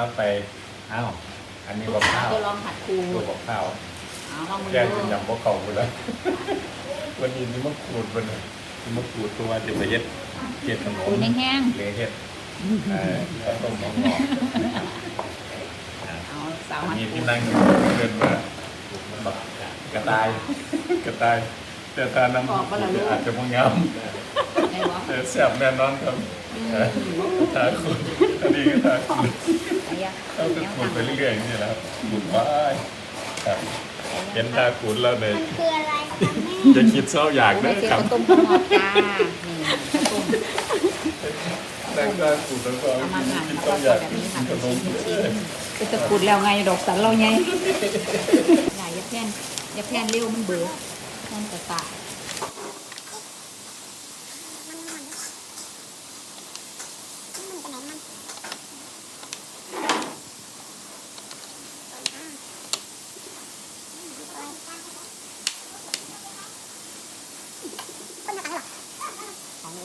ต่อไปอ้าวอันนี้บอกข้าวจะลองผัดปูดูบอกข้าวเอาลองมือแย่งดูเป็นยำบอกเข่าไปแล้ววันนี้นี่มันขูดมันยนี่มันขูดตัวจะไปเฮ็ดเฮ็ดขนมปูแห้งเลยเฮ็ดเอ่อข้าวต้มหอมหอมอ่าๆเอาสาวอันผัดนี้ปูที่นั่งอยู่เดินมาแบบกระต่ายกระต่ายแต่ตาน้ำอาจจะมองงามได้บ่แต่แซ่บแน่นอนครับเออทาคุณอันนี้ก็ทาคุณ ไอ้ยะเขาจะขูดไปเรื่อยๆนี่แหละครับขูดไปครับเห็นทาขูดแล้วเลยมันคืออะไรคะแม่จะคิดเศร้าอยากไม่ได้เจอครับข้าวต้มข้าวหอมจ้านี่ข้าวต้ม นั่งทาขูดแล้วก็เอามาหั่นคิดแล้วเศก็ร้าอยากแบบนี้กิหั่นนขเป็นนชิ้มนเป็นชิ้นเป็นตะกรุดแล้วไงดอกสันเราไงอย่าอย่าแพนอย่าแพนเร็วมันเบื่อมันกระตาย ของนี้ร้อยกว่าน้ำตาลก่อนน้ำตาลก่อนน้ำตาลโรยแล้วก็มะพร้าวโรยอ่าตามมาอ่า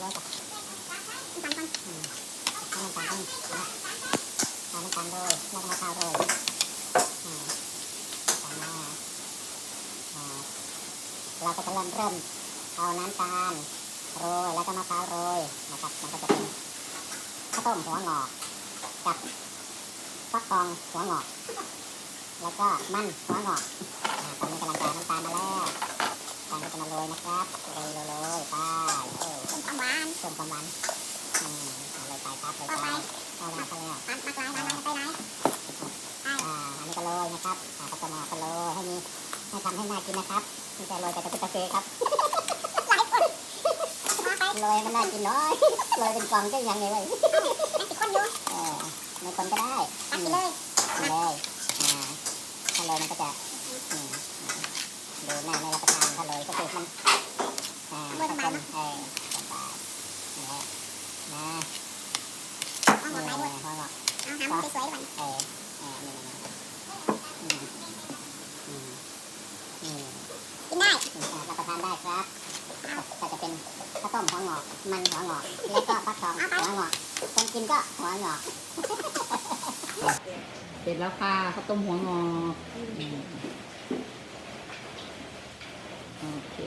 เราก็จะเริ่มเริ่มเอาน้ำตาลโรยแล้วก็มะพร้าวโรยนะครับมันก็จะเป็นข้าวต้มหัวงอกกับฟักทองหัวงอก แล้วก็มันหัวงอกตอนนี้กำลังจะน้ำตาลมาแล้วตาลก็จะมาโรยนะครับโรยโรยโรยไปเออ เป็น ความหวานเติมความหวานอืมเอาเลยไปครับเลยต่อไปไปเอาแล้วเอาแล้วมากมากลายมากลายไปไหนอ่าอันนี้ก็โรยนะครับอ่าก็จะมาก็โรยให้มีให้ทำให้น่ากินนะครับไม่ใช่โรยแต่กระตุกกระเซครับหลายคนโรยมันน่ากินน้อยโรยเป็นกล่องก็ยังไงเว้ยนั่นสิคนอยู่เออในคนก็ได้ตัดอืไปมเลยกินเลยอ่าถ้าโรยมันก็จะอืมดูน่าไม่รับประทานถ้าโรยก็คือมันอ่าถ้าคนเออค นะนะต้องหัวไม้ด้วยพอหรอกเอาทำสวยๆดีกว่าเออเออนี่กินได้รัประทานได้ครับจะเป็นข้าวต้มหัวงอก มันหัวงอก แล้วก็ฟักทองหัวงอกคนกินก็หัวงอกเสร็จแล้วค่ะข้าวต้มหัวงอกโอเค